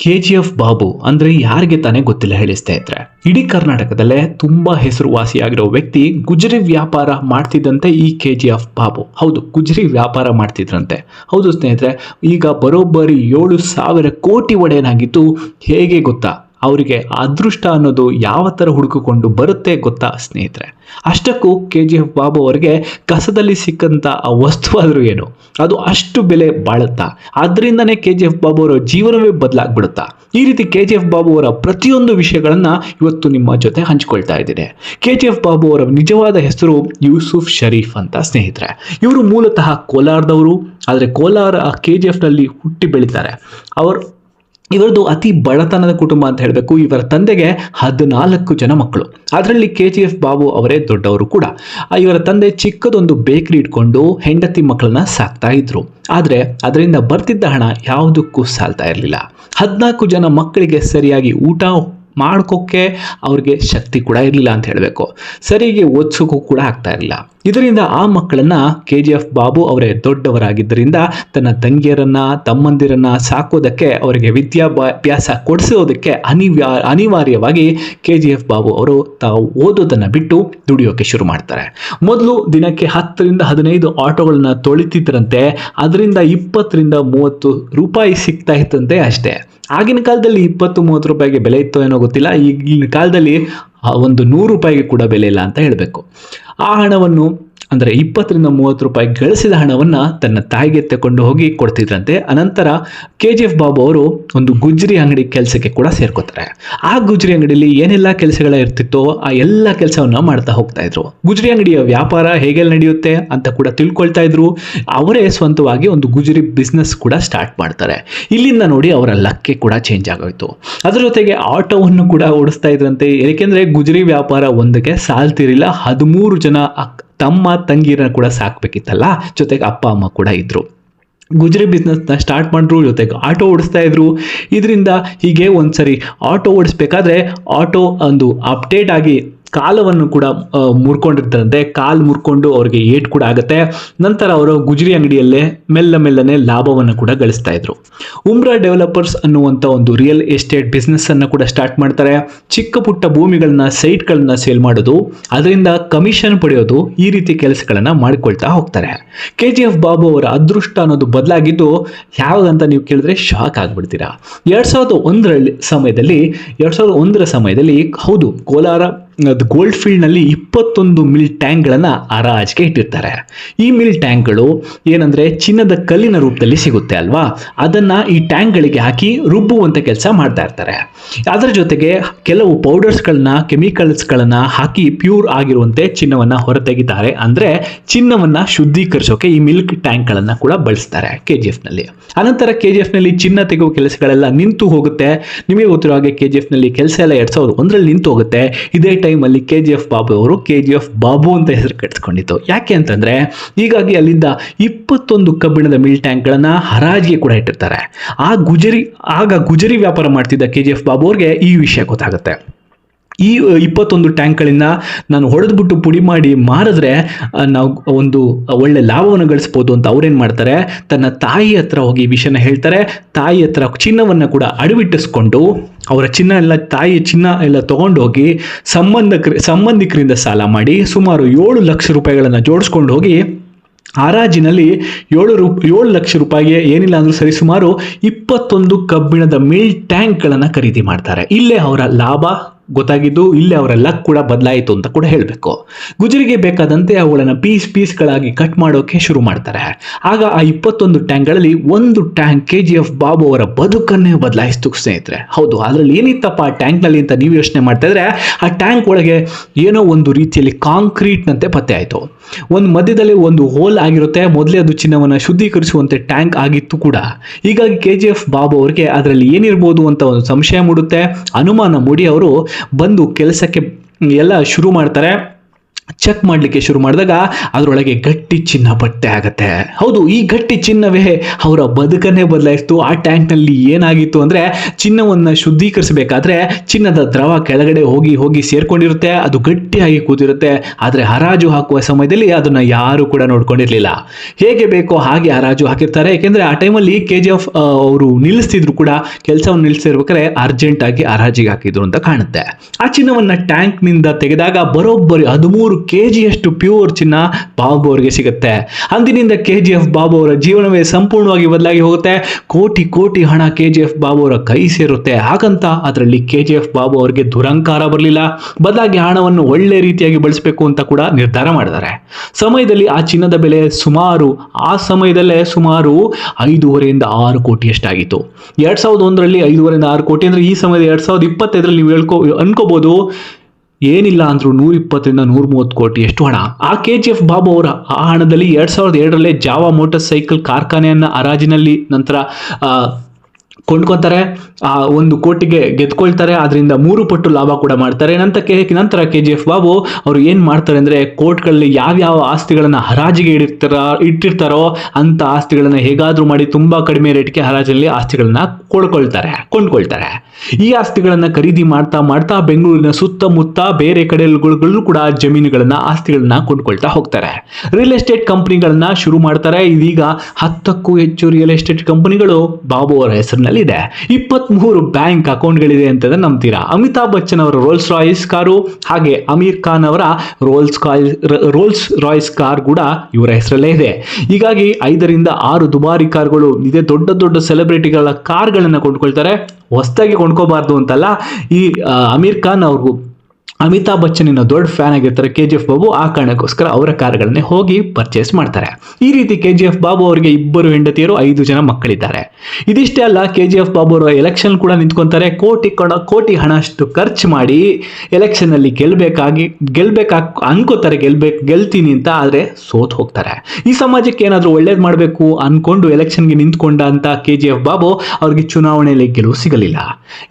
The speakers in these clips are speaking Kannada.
ಕೆ ಜಿ ಎಫ್ ಬಾಬು ಅಂದ್ರೆ ಯಾರಿಗೆ ತಾನೇ ಗೊತ್ತಿಲ್ಲ ಹೇಳಿ ಸ್ನೇಹಿತರೆ ಇಡೀ ಕರ್ನಾಟಕದಲ್ಲೇ ತುಂಬಾ ಹೆಸರುವಾಸಿಯಾಗಿರೋ ವ್ಯಕ್ತಿ ಗುಜರಿ ವ್ಯಾಪಾರ ಮಾಡ್ತಿದ್ದಂತೆ ಈ ಕೆ ಜಿ ಎಫ್ ಬಾಬು. ಹೌದು, ಗುಜರಿ ವ್ಯಾಪಾರ ಮಾಡ್ತಿದ್ರಂತೆ. ಹೌದು ಸ್ನೇಹಿತರೆ, ಈಗ ಬರೋಬ್ಬರಿ ಏಳು ಸಾವಿರ ಕೋಟಿ ಒಡೆಯನಾಗಿದ್ದು ಹೇಗೆ ಗೊತ್ತಾ? ಅವರಿಗೆ ಅದೃಷ್ಟ ಅನ್ನೋದು ಯಾವ ಥರ ಹುಡುಕಿಕೊಂಡು ಬರುತ್ತೆ ಗೊತ್ತಾ ಸ್ನೇಹಿತರೆ? ಅಷ್ಟಕ್ಕೂ ಕೆ ಜಿ ಎಫ್ ಬಾಬು ಅವರಿಗೆ ಕಸದಲ್ಲಿ ಸಿಕ್ಕಂಥ ಆ ವಸ್ತು ಆದರೂ ಏನು? ಅದು ಅಷ್ಟು ಬೆಲೆ ಬಾಳುತ್ತಾ? ಆದ್ದರಿಂದನೇ ಕೆ ಜಿ ಎಫ್ ಬಾಬು ಅವರ ಜೀವನವೇ ಬದಲಾಗ್ಬಿಡುತ್ತಾ? ಈ ರೀತಿ ಕೆ ಜಿ ಎಫ್ ಬಾಬು ಅವರ ಪ್ರತಿಯೊಂದು ವಿಷಯಗಳನ್ನು ಇವತ್ತು ನಿಮ್ಮ ಜೊತೆ ಹಂಚಿಕೊಳ್ತಾ ಇದ್ದೀನಿ. ಕೆ ಜಿ ಎಫ್ ಬಾಬು ಅವರ ನಿಜವಾದ ಹೆಸರು ಯೂಸುಫ್ ಶರೀಫ್ ಅಂತ ಸ್ನೇಹಿತರೆ. ಇವರು ಮೂಲತಃ ಕೋಲಾರದವರು, ಆದರೆ ಕೋಲಾರ ಕೆ ಜಿ ಎಫ್ನಲ್ಲಿ ಹುಟ್ಟಿ ಬೆಳೀತಾರೆ. ಅವರು ಇವರದು ಅತಿ ಬಡತನದ ಕುಟುಂಬ ಅಂತ ಹೇಳಬೇಕು. ಇವರ ತಂದೆಗೆ ಹದಿನಾಲ್ಕು ಜನ ಮಕ್ಕಳು. ಅದರಲ್ಲಿ ಕೆ ಜಿ ಎಫ್ ಬಾಬು ಅವರೇ ದೊಡ್ಡವರು ಕೂಡ. ಇವರ ತಂದೆ ಚಿಕ್ಕದೊಂದು ಬೇಕರಿ ಇಟ್ಕೊಂಡು ಹೆಂಡತಿ ಮಕ್ಕಳನ್ನ ಸಾಕ್ತಾ ಇದ್ರು. ಆದರೆ ಅದರಿಂದ ಬರ್ತಿದ್ದ ಹಣ ಯಾವುದಕ್ಕೂ ಸಾಲ್ತಾ ಇರಲಿಲ್ಲ. ಹದಿನಾಲ್ಕು ಜನ ಮಕ್ಕಳಿಗೆ ಸರಿಯಾಗಿ ಊಟ ಮಾಡ್ಕೋಕ್ಕೆ ಅವ್ರಿಗೆ ಶಕ್ತಿ ಕೂಡ ಇರಲಿಲ್ಲ ಅಂತ ಹೇಳಬೇಕು. ಸರಿಗೆ ಓದ್ಸೋಕ್ಕೂ ಕೂಡ ಆಗ್ತಾ ಇರಲಿಲ್ಲ. ಇದರಿಂದ ಆ ಮಕ್ಕಳನ್ನ ಕೆ ಜಿ ಎಫ್ ಬಾಬು ಅವರೇ ದೊಡ್ಡವರಾಗಿದ್ದರಿಂದ ತನ್ನ ತಂಗಿಯರನ್ನ, ತಮ್ಮಂದಿರನ್ನ ಸಾಕೋದಕ್ಕೆ ಅವರಿಗೆ ವಿದ್ಯಾಭ್ಯಾಸ ಕೊಡಿಸೋದಕ್ಕೆ ಅನಿವ್ಯಾ, ಅನಿವಾರ್ಯವಾಗಿ ಕೆ ಜಿ ಎಫ್ ಬಾಬು ಅವರು ತಾವು ಓದೋದನ್ನ ಬಿಟ್ಟು ದುಡಿಯೋಕೆ ಶುರು ಮಾಡ್ತಾರೆ. ಮೊದಲು ದಿನಕ್ಕೆ ಹತ್ತರಿಂದ ಹದಿನೈದು ಆಟೋಗಳನ್ನ ತೊಳಿತಿದ್ರಂತೆ, ಅದರಿಂದ ಇಪ್ಪತ್ತರಿಂದ ಮೂವತ್ತು ರೂಪಾಯಿ ಸಿಗ್ತಾ ಇತ್ತಂತೆ ಅಷ್ಟೇ. ಆಗಿನ ಕಾಲದಲ್ಲಿ ಇಪ್ಪತ್ತು, ಮೂವತ್ತು ರೂಪಾಯಿಗೆ ಬೆಲೆ ಇತ್ತು ಏನೋ ಗೊತ್ತಿಲ್ಲ, ಈಗಿನ ಕಾಲದಲ್ಲಿ ಒಂದು ನೂರು ರೂಪಾಯಿಗೆ ಕೂಡ ಬೆಲೆ ಇಲ್ಲ ಅಂತ ಹೇಳಬೇಕು. ಆ ಹಣವನ್ನು ಅಂದರೆ ಇಪ್ಪತ್ತರಿಂದ ಮೂವತ್ತು ರೂಪಾಯಿ ಗಳಿಸಿದ ಹಣವನ್ನು ತನ್ನ ತಾಯಿಗೆ ತಕೊಂಡು ಹೋಗಿ ಕೊಡ್ತಿದ್ರಂತೆ. ಅನಂತರ ಕೆ ಜಿ ಎಫ್ ಬಾಬು ಅವರು ಒಂದು ಗುಜ್ರಿ ಅಂಗಡಿ ಕೆಲಸಕ್ಕೆ ಕೂಡ ಸೇರ್ಕೋತಾರೆ. ಆ ಗುಜ್ರಿ ಅಂಗಡಿಯಲ್ಲಿ ಏನೆಲ್ಲ ಕೆಲಸಗಳ ಇರ್ತಿತ್ತೋ ಆ ಎಲ್ಲ ಕೆಲಸವನ್ನ ಮಾಡ್ತಾ ಹೋಗ್ತಾ ಇದ್ರು. ಗುಜ್ರಿ ಅಂಗಡಿಯ ವ್ಯಾಪಾರ ಹೇಗೆಲ್ಲ ನಡೆಯುತ್ತೆ ಅಂತ ಕೂಡ ತಿಳ್ಕೊಳ್ತಾ ಇದ್ರು. ಅವರೇ ಸ್ವಂತವಾಗಿ ಒಂದು ಗುಜರಿ ಬಿಸ್ನೆಸ್ ಕೂಡ ಸ್ಟಾರ್ಟ್ ಮಾಡ್ತಾರೆ. ಇಲ್ಲಿಂದ ನೋಡಿ ಅವರ ಲಕ್ಕೆ ಕೂಡ ಚೇಂಜ್ ಆಗೋಯ್ತು. ಅದರ ಜೊತೆಗೆ ಆಟೋವನ್ನು ಕೂಡ ಓಡಿಸ್ತಾ ಇದ್ರಂತೆ. ಏಕೆಂದ್ರೆ ಗುಜರಿ ವ್ಯಾಪಾರ ಒಂದಕ್ಕೆ ಸಾಲ್ತಿರಲಿಲ್ಲ. ಹದಿಮೂರು ಜನ ತಮ್ಮ ತಂಗಿರನ್ನ ಕೂಡ ಸಾಕ್ಬೇಕಿತ್ತಲ್ಲ? ಜೊತೆಗೆ ಅಪ್ಪ, ಅಮ್ಮ ಕೂಡ ಇದ್ದರು ಗುಜರಿ ಬಿಸ್ನೆಸ್ನ ಸ್ಟಾರ್ಟ್ ಮಾಡಿದ್ರು ಜೊತೆಗೆ ಆಟೋ ಓಡಿಸ್ತಾ ಇದ್ರು. ಇದರಿಂದ ಹೀಗೆ ಒಂದು ಸರಿ ಆಟೋ ಓಡಿಸ್ಬೇಕಾದ್ರೆ ಆಟೋ ಒಂದು ಅಪ್ಡೇಟ್ ಆಗಿ ಕಾಲವನ್ನು ಕೂಡ ಮುರ್ಕೊಂಡಿರ್ತಾರಂತೆ ಕಾಲು ಮುರ್ಕೊಂಡು ಅವ್ರಿಗೆ ಏಟ್ ಕೂಡ ಆಗುತ್ತೆ. ನಂತರ ಅವರು ಗುಜರಿ ಅಂಗಡಿಯಲ್ಲೇ ಮೆಲ್ಲ ಮೆಲ್ಲನೆ ಲಾಭವನ್ನು ಕೂಡ ಗಳಿಸ್ತಾ ಇದ್ರು. ಉಮ್ರಾ ಡೆವಲಪರ್ಸ್ ಅನ್ನುವಂಥ ಒಂದು ರಿಯಲ್ ಎಸ್ಟೇಟ್ ಬಿಸ್ನೆಸ್ ಅನ್ನು ಕೂಡ ಸ್ಟಾರ್ಟ್ ಮಾಡ್ತಾರೆ. ಚಿಕ್ಕ ಪುಟ್ಟ ಭೂಮಿಗಳನ್ನ ಸೈಟ್ಗಳನ್ನ ಸೇಲ್ ಮಾಡೋದು, ಅದರಿಂದ ಕಮಿಷನ್ ಪಡೆಯೋದು ಈ ರೀತಿ ಕೆಲಸಗಳನ್ನ ಮಾಡಿಕೊಳ್ತಾ ಹೋಗ್ತಾರೆ. ಕೆ ಜಿ ಎಫ್ ಬಾಬು ಅವರ ಅದೃಷ್ಟ ಅನ್ನೋದು ಬದಲಾಗಿದ್ದು, ಯಾವಾಗಂತ ನೀವು ಕೇಳಿದ್ರೆ ಶಾಕ್ ಆಗ್ಬಿಡ್ತೀರಾ. ಎರಡ್ ಸಾವಿರದ ಒಂದರಲ್ಲಿ ಸಮಯದಲ್ಲಿ, ಎರಡ್ ಸಾವಿರದ ಒಂದರ ಸಮಯದಲ್ಲಿ, ಹೌದು, ಕೋಲಾರ ಗೋಲ್ಡ್ ಫೀಲ್ಡ್ನಲ್ಲಿ ಇಪ್ಪತ್ತೊಂದು ಮಿಲ್ ಟ್ಯಾಂಕ್ಗಳನ್ನು ಹರಾಜಿಗೆ ಇಟ್ಟಿರ್ತಾರೆ. ಈ ಮಿಲ್ ಟ್ಯಾಂಕ್ಗಳು ಏನಂದರೆ ಚಿನ್ನದ ಕಲ್ಲಿನ ರೂಪದಲ್ಲಿ ಸಿಗುತ್ತೆ ಅಲ್ವಾ? ಅದನ್ನು ಈ ಟ್ಯಾಂಕ್ಗಳಿಗೆ ಹಾಕಿ ರುಬ್ಬುವಂಥ ಕೆಲಸ ಮಾಡ್ತಾ ಇರ್ತಾರೆ. ಅದರ ಜೊತೆಗೆ ಕೆಲವು ಪೌಡರ್ಸ್ಗಳನ್ನ ಕೆಮಿಕಲ್ಸ್ಗಳನ್ನ ಹಾಕಿ ಪ್ಯೂರ್ ಆಗಿರುವಂತೆ ಚಿನ್ನವನ್ನು ಹೊರತೆಗಿತಾರೆ ಅಂದರೆ ಚಿನ್ನವನ್ನು ಶುದ್ಧೀಕರಿಸೋಕೆ ಈ ಮಿಲ್ಕ್ ಟ್ಯಾಂಕ್ಗಳನ್ನು ಕೂಡ ಬಳಸ್ತಾರೆ ಕೆ ಜಿ ಎಫ್ನಲ್ಲಿ ಅನಂತರ ಕೆ ಜಿ ಎಫ್ನಲ್ಲಿ ಚಿನ್ನ ತೆಗೆಯುವ ಕೆಲಸಗಳೆಲ್ಲ ನಿಂತು ಹೋಗುತ್ತೆ. ನಿಮಗೆ ಗೊತ್ತಿರೋ ಹಾಗೆ ಕೆ ಜಿ ಎಫ್ನಲ್ಲಿ ಕೆಲಸ ಎಲ್ಲ ಎರಡು ಸಾವಿರದ ಒಂದರಲ್ಲಿ ನಿಂತು ಹೋಗುತ್ತೆ. ಇದೇ ಟೈಮಲ್ಲಿ ಕೆ ಜಿ ಎಫ್ ಬಾಬು ಅವರು ಕೆ ಜಿ ಎಫ್ ಬಾಬು ಅಂತ ಹೆಸರು ಕಟ್ಸ್ಕೊಂಡಿತ್ತು ಯಾಕೆ ಅಂತಂದರೆ ಹೀಗಾಗಿ ಅಲ್ಲಿಂದ ಇಪ್ಪತ್ತೊಂದು ಕಬ್ಬಿಣದ ಮಿಲ್ ಟ್ಯಾಂಕ್ಗಳನ್ನು ಹರಾಜಿಗೆ ಕೂಡ ಇಟ್ಟಿರ್ತಾರೆ. ಆ ಗುಜರಿ, ಆಗ ಗುಜರಿ ವ್ಯಾಪಾರ ಮಾಡ್ತಿದ್ದ ಕೆ ಜಿ ಎಫ್ ಬಾಬು ಅವ್ರಿಗೆ ಈ ವಿಷಯ ಗೊತ್ತಾಗುತ್ತೆ. ಈ ಇಪ್ಪತ್ತೊಂದು ಟ್ಯಾಂಕ್ಗಳಿಂದ ನಾನು ಹೊಡೆದ್ಬಿಟ್ಟು ಪುಡಿ ಮಾಡಿ ಮಾರಿದ್ರೆ ನಾವು ಒಂದು ಒಳ್ಳೆ ಲಾಭವನ್ನು ಗಳಿಸ್ಬೋದು ಅಂತ ಅವ್ರೇನು ಮಾಡ್ತಾರೆ? ತನ್ನ ತಾಯಿ ಹತ್ರ ಹೋಗಿ ವಿಷಯನ ಹೇಳ್ತಾರೆ. ತಾಯಿ ಹತ್ರ ಚಿನ್ನವನ್ನು ಕೂಡ ಅಡವಿಟ್ಟಿಸ್ಕೊಂಡು, ಅವರ ಚಿನ್ನ ಎಲ್ಲ, ತಾಯಿ ಚಿನ್ನ ಎಲ್ಲ ತಗೊಂಡು ಹೋಗಿ ಸಂಬಂಧಕ ಸಂಬಂಧಿಕರಿಂದ ಸಾಲ ಮಾಡಿ ಸುಮಾರು ಏಳು ಲಕ್ಷ ರೂಪಾಯಿಗಳನ್ನು ಜೋಡಿಸ್ಕೊಂಡು ಹೋಗಿ ಹರಾಜಿನಲ್ಲಿ ಏಳು ರೂ, ಏಳು ಲಕ್ಷ ರೂಪಾಯಿಗೆ ಏನಿಲ್ಲ ಅಂದರೂ ಸರಿ ಸುಮಾರು ಇಪ್ಪತ್ತೊಂದು ಕಬ್ಬಿಣದ ಮಿಲ್ ಟ್ಯಾಂಕ್ಗಳನ್ನು ಖರೀದಿ ಮಾಡ್ತಾರೆ. ಇಲ್ಲೇ ಅವರ ಲಾಭ ಗೊತ್ತಾಗಿದ್ದು ಇಲ್ಲಿ ಅವರ ಲಕ್ ಕೂಡ ಬದಲಾಯಿತು ಅಂತ ಕೂಡ ಹೇಳಬೇಕು. ಗುಜರಿಗೆ ಬೇಕಾದಂತೆ ಅವುಗಳನ್ನು ಪೀಸ್ ಪೀಸ್ಗಳಾಗಿ ಕಟ್ ಮಾಡೋಕೆ ಶುರು ಮಾಡ್ತಾರೆ. ಆಗ ಆ ಇಪ್ಪತ್ತೊಂದು ಟ್ಯಾಂಕ್ಗಳಲ್ಲಿ ಒಂದು tank K G F Babu ಅವರ ಬದುಕನ್ನೇ ಬದಲಾಯಿಸ್ತು ಸ್ನೇಹಿತರೆ. ಹೌದು, ಅದರಲ್ಲಿ ಏನಿತ್ತಪ್ಪ ಆ ಟ್ಯಾಂಕ್ನಲ್ಲಿ ಅಂತ ನೀವು ಯೋಚನೆ ಮಾಡ್ತಾ ಇದ್ರೆ, ಆ ಟ್ಯಾಂಕ್ ಒಳಗೆ ಏನೋ ಒಂದು ರೀತಿಯಲ್ಲಿ ಕಾಂಕ್ರೀಟ್ನಂತೆ ಪತ್ತೆ ಆಯಿತು. ಒಂದು ಮಧ್ಯದಲ್ಲಿ ಒಂದು ಹೋಲ್ ಆಗಿರುತ್ತೆ, ಮೊದಲೇ ಅದು ಚಿನ್ನವನ್ನು ಶುದ್ಧೀಕರಿಸುವಂತೆ ಟ್ಯಾಂಕ್ ಆಗಿತ್ತು ಕೂಡ. ಹೀಗಾಗಿ ಕೆ ಜಿ ಎಫ್ ಬಾಬು ಅವರಿಗೆ ಅದರಲ್ಲಿ ಏನಿರ್ಬೋದು ಅಂತ ಒಂದು ಸಂಶಯ ಮೂಡುತ್ತೆ. ಅನುಮಾನ ಮೂಡಿ ಅವರು ಬಂದು ಕೆಲಸಕ್ಕೆ ಎಲ್ಲ ಶುರು ಮಾಡ್ತಾರೆ. ಚೆಕ್ ಮಾಡಲಿಕ್ಕೆ ಶುರು ಮಾಡಿದಾಗ ಅದರೊಳಗೆ ಗಟ್ಟಿ ಚಿನ್ನ ಬಟ್ಟೆ ಆಗುತ್ತೆ. ಹೌದು, ಈ ಗಟ್ಟಿ ಚಿನ್ನವೇ ಅವರ ಬದುಕನ್ನೇ ಬದಲಾಯಿಸ್ತು. ಆ ಟ್ಯಾಂಕ್ನಲ್ಲಿ ಏನಾಗಿತ್ತು ಅಂದರೆ ಚಿನ್ನವನ್ನು ಶುದ್ಧೀಕರಿಸಬೇಕಾದ್ರೆ ಚಿನ್ನದ ದ್ರವ ಕೆಳಗಡೆ ಹೋಗಿ ಹೋಗಿ ಸೇರ್ಕೊಂಡಿರುತ್ತೆ, ಅದು ಗಟ್ಟಿಯಾಗಿ ಕೂತಿರುತ್ತೆ. ಆದರೆ ಹರಾಜು ಹಾಕುವ ಸಮಯದಲ್ಲಿ ಅದನ್ನು ಯಾರು ಕೂಡ ನೋಡ್ಕೊಂಡಿರಲಿಲ್ಲ. ಹೇಗೆ ಬೇಕೋ ಹಾಗೆ ಹರಾಜು ಹಾಕಿರ್ತಾರೆ. ಏಕೆಂದರೆ ಆ ಟೈಮಲ್ಲಿ ಕೆ ಜಿ ಎಫ್ ಅವರು ನಿಲ್ಲಿಸ್ತಿದ್ರು ಕೂಡ, ಕೆಲಸವನ್ನು ನಿಲ್ಲಿಸಿರ್ಬೇಕಾದ್ರೆ ಅರ್ಜೆಂಟಾಗಿ ಹರಾಜಿಗೆ ಹಾಕಿದ್ರು ಅಂತ ಕಾಣುತ್ತೆ. ಆ ಚಿನ್ನವನ್ನು ಟ್ಯಾಂಕ್ನಿಂದ ತೆಗೆದಾಗ ಬರೋಬ್ಬರಿ ಹದಿಮೂರು ಕೆ ಜಿಯಷ್ಟು ಪ್ಯೂರ್ ಚಿನ್ನ ಬಾಬು ಅವರಿಗೆ ಸಿಗುತ್ತೆ. ಅಂದಿನಿಂದ ಕೆ ಜಿ ಎಫ್ ಬಾಬು ಅವರ ಜೀವನವೇ ಸಂಪೂರ್ಣವಾಗಿ ಬದಲಾಗಿ ಹೋಗುತ್ತೆ. ಕೋಟಿ ಕೋಟಿ ಹಣ ಕೆ ಜಿ ಎಫ್ ಬಾಬು ಅವರ ಕೈ ಸೇರುತ್ತೆ. ಹಾಗಂತ ಅದರಲ್ಲಿ ಕೆ ಜಿ ಎಫ್ ಬಾಬು ಅವರಿಗೆ ದುರಂಕಾರ ಬರಲಿಲ್ಲ. ಬದಲಾಗಿ ಹಣವನ್ನು ಒಳ್ಳೆ ರೀತಿಯಾಗಿ ಬಳಸಬೇಕು ಅಂತ ಕೂಡ ನಿರ್ಧಾರ ಮಾಡಿದ್ದಾರೆ. ಸಮಯದಲ್ಲಿ ಆ ಚಿನ್ನದ ಬೆಲೆ ಸುಮಾರು, ಆ ಸಮಯದಲ್ಲೇ ಸುಮಾರು ಐದೂವರೆಯಿಂದ ಆರು ಕೋಟಿಯಷ್ಟಾಗಿತ್ತು. ಎರಡ್ ಸಾವಿರದ ಒಂದರಲ್ಲಿ ಐದೂವರೆಯಿಂದ ಆರು ಕೋಟಿ, ಅಂದ್ರೆ ಈ ಸಮಯದ ಎರಡ್ ಸಾವಿರದ ಇಪ್ಪತ್ತೈದರಲ್ಲಿ ನೀವು ಹೇಳ್ಕೋ ಅನ್ಕೋಬಹುದು ಏನಿಲ್ಲ ಅಂದ್ರೂ ನೂರ ಇಪ್ಪತ್ತರಿಂದ ನೂರ ಮೂವತ್ತು ಕೋಟಿ ಎಷ್ಟು ಹಣ. ಆ ಕೆ ಜಿ ಎಫ್ ಬಾಬು ಅವರ ಆ ಹಣದಲ್ಲಿ ಎರಡ್ ಸಾವಿರದ ಎರಡರಲ್ಲೇ ಜಾವಾ ಮೋಟರ್ ಸೈಕಲ್ ಕಾರ್ಖಾನೆಯನ್ನ ಹರಾಜಿನಲ್ಲಿ ನಂತರ ಕೊಂಡ್ಕೊತಾರೆ ಆ ಒಂದು ಕೋಟಿಗೆ ಗೆದ್ಕೊಳ್ತಾರೆ ಅದರಿಂದ ಮೂರು ಪಟ್ಟು ಲಾಭ ಕೂಡ ಮಾಡ್ತಾರೆ. ನಂತರ ಕೆ ನಂತರ ಕೆ, ಜಿ, ಎಫ್ ಬಾಬು ಅವರು ಏನು ಮಾಡ್ತಾರೆ ಅಂದರೆ ಕೋರ್ಟ್ಗಳಲ್ಲಿ ಯಾವ್ಯಾವ ಆಸ್ತಿಗಳನ್ನು ಹರಾಜಿಗೆ ಇಡಿರ್ತಾರ ಇಟ್ಟಿರ್ತಾರೋ ಅಂತ ಆಸ್ತಿಗಳನ್ನು ಹೇಗಾದರೂ ಮಾಡಿ ತುಂಬ ಕಡಿಮೆ ರೇಟ್ಗೆ ಹರಾಜಲ್ಲಿ ಆಸ್ತಿಗಳನ್ನ ಕೊಂಡ್ಕೊಳ್ತಾರೆ ಕೊಂಡ್ಕೊಳ್ತಾರೆ. ಈ ಆಸ್ತಿಗಳನ್ನು ಖರೀದಿ ಮಾಡ್ತಾ ಮಾಡ್ತಾ ಬೆಂಗಳೂರಿನ ಸುತ್ತಮುತ್ತ ಬೇರೆ ಕಡೆಗಳಲ್ಲೂ ಕೂಡ ಜಮೀನುಗಳನ್ನ, ಆಸ್ತಿಗಳನ್ನ ಕೊಂಡ್ಕೊಳ್ತಾ ಹೋಗ್ತಾರೆ. ರಿಯಲ್ ಎಸ್ಟೇಟ್ ಕಂಪನಿಗಳನ್ನ ಶುರು ಮಾಡ್ತಾರೆ. ಇದೀಗ ಹತ್ತಕ್ಕೂ ಹೆಚ್ಚು ರಿಯಲ್ ಎಸ್ಟೇಟ್ ಕಂಪನಿಗಳು ಬಾಬು ಅವರ ಹೆಸರಿನಲ್ಲಿ ಇದೆ ಇಪ್ಪತ್ಮೂರು ಬ್ಯಾಂಕ್ ಅಕೌಂಟ್ಗಳಿದೆ ಅಂತ ನಂಬ್ತೀರಾ? ಅಮಿತಾಬ್ ಬಚ್ಚನ್ ಅವರ ರೋಲ್ಸ್ ರಾಯ್ಸ್ ಕಾರು, ಹಾಗೆ ಅಮೀರ್ ಖಾನ್ ಅವರ ರೋಲ್ಸ್ ರೋಲ್ಸ್ ರಾಯ್ಸ್ ಕಾರ್ ಕೂಡ ಇವರ ಹೆಸರಲ್ಲೇ ಇದೆ. ಹೀಗಾಗಿ ಐದರಿಂದ ಆರು ದುಬಾರಿ ಕಾರ್ಗಳು, ಇದೇ ದೊಡ್ಡ ದೊಡ್ಡ ಸೆಲೆಬ್ರಿಟಿಗಳ ಕಾರ್ಗಳನ್ನ ಕೊಂಡ್ಕೊಳ್ತಾರೆ. ಹೊಸದಾಗಿ ಕೊಂಡ್ಕೋಬಾರ್ದು ಅಂತಲ್ಲ, ಈ ಅಮೀರ್ ಖಾನ್ ಅವ್ರಿಗೂ ಅಮಿತಾಬ್ ಬಚ್ಚನಿನ ದೊಡ್ಡ ಫ್ಯಾನ್ ಆಗಿರ್ತಾರೆ ಕೆ ಜಿ ಎಫ್ ಬಾಬು. ಆ ಕಾರಣಕ್ಕೋಸ್ಕರ ಅವರ ಕಾರ್ಗಳನ್ನೇ ಹೋಗಿ ಪರ್ಚೇಸ್ ಮಾಡ್ತಾರೆ. ಈ ರೀತಿ ಕೆ ಜಿ ಎಫ್ ಬಾಬು ಅವರಿಗೆ ಇಬ್ಬರು ಹೆಂಡತಿಯರು, ಐದು ಜನ ಮಕ್ಕಳಿದ್ದಾರೆ. ಇದಿಷ್ಟೇ ಅಲ್ಲ ಕೆ ಜಿ ಎಫ್ ಬಾಬು ಅವರು ಎಲೆಕ್ಷನ್ ಕೂಡ ನಿಂತ್ಕೊಂತಾರೆ. ಕೋಟಿ ಕೊಡ, ಕೋಟಿ ಹಣ ಅಷ್ಟು ಖರ್ಚು ಮಾಡಿ ಎಲೆಕ್ಷನ್ ಅಲ್ಲಿ ಗೆಲ್ಬೇಕಾಗಿ, ಗೆಲ್ಬೇಕಾ, ಅನ್ಕೋತಾರೆ, ಗೆಲ್ಬೇಕು, ಗೆಲ್ತೀನಿ ಅಂತ, ಆದ್ರೆ ಸೋತ್ ಹೋಗ್ತಾರೆ. ಈ ಸಮಾಜಕ್ಕೆ ಏನಾದರೂ ಒಳ್ಳೇದು ಮಾಡಬೇಕು ಅನ್ಕೊಂಡು ಎಲೆಕ್ಷನ್ಗೆ ನಿಂತ್ಕೊಂಡ ಅಂತ ಕೆ ಜಿ ಎಫ್ ಬಾಬು ಅವ್ರಿಗೆ ಚುನಾವಣೆಯಲ್ಲಿ ಗೆಲುವು ಸಿಗಲಿಲ್ಲ.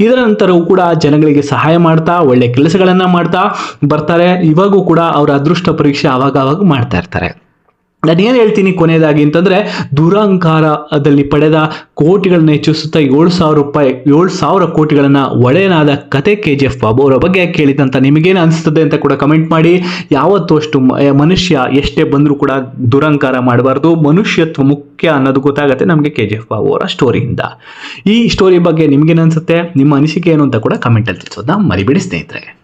ಇದರ ನಂತರವೂ ಕೂಡ ಜನಗಳಿಗೆ ಸಹಾಯ ಮಾಡ್ತಾ, ಒಳ್ಳೆ ಕೆಲಸಗಳನ್ನ ಮಾಡ್ತಾ ಬರ್ತಾರೆ. ಇವಾಗೂ ಕೂಡ ಅವರ ಅದೃಷ್ಟ ಪರೀಕ್ಷೆ ಆವಾಗ ಆವಾಗ ಮಾಡ್ತಾ ಇರ್ತಾರೆ. ನಾನು ಏನು ಹೇಳ್ತೀನಿ ಕೊನೆಯದಾಗಿ ಅಂತಂದರೆ, ದುರಹಂಕಾರದಲ್ಲಿ ಪಡೆದ ಕೋಟಿಗಳನ್ನ ಹೆಚ್ಚಿಸುತ್ತಾ ಏಳು ಸಾವಿರ ರೂಪಾಯಿ, ಏಳು ಸಾವಿರ ಕೋಟಿಗಳನ್ನು ಒಡೆಯನಾದ ಕತೆ ಕೆ ಜಿ ಎಫ್ ಬಾಬು ಅವರ ಬಗ್ಗೆ ಕೇಳಿದಂತ ನಿಮಗೇನು ಅನಿಸ್ತದೆ ಅಂತ ಕೂಡ ಕಮೆಂಟ್ ಮಾಡಿ. ಯಾವತ್ತೂ ಅಷ್ಟು ಮನುಷ್ಯ ಎಷ್ಟೇ ಬಂದರೂ ಕೂಡ ದುರಹಂಕಾರ ಮಾಡಬಾರ್ದು. ಮನುಷ್ಯತ್ವ ಮುಖ್ಯ ಅನ್ನೋದು ಗೊತ್ತಾಗುತ್ತೆ ನಮಗೆ ಕೆ ಜಿ ಎಫ್ ಬಾಬು ಅವರ ಸ್ಟೋರಿಯಿಂದ ಈ ಸ್ಟೋರಿ ಬಗ್ಗೆ ನಿಮಗೇನು ಅನಿಸುತ್ತೆ? ನಿಮ್ಮ ಅನಿಸಿಕೆ ಏನು ಅಂತ ಕೂಡ ಕಮೆಂಟಲ್ಲಿ ತಿಳಿಸೋದನ್ನ ಮರಿಬಿಡಿ ಸ್ನೇಹಿತರೆ.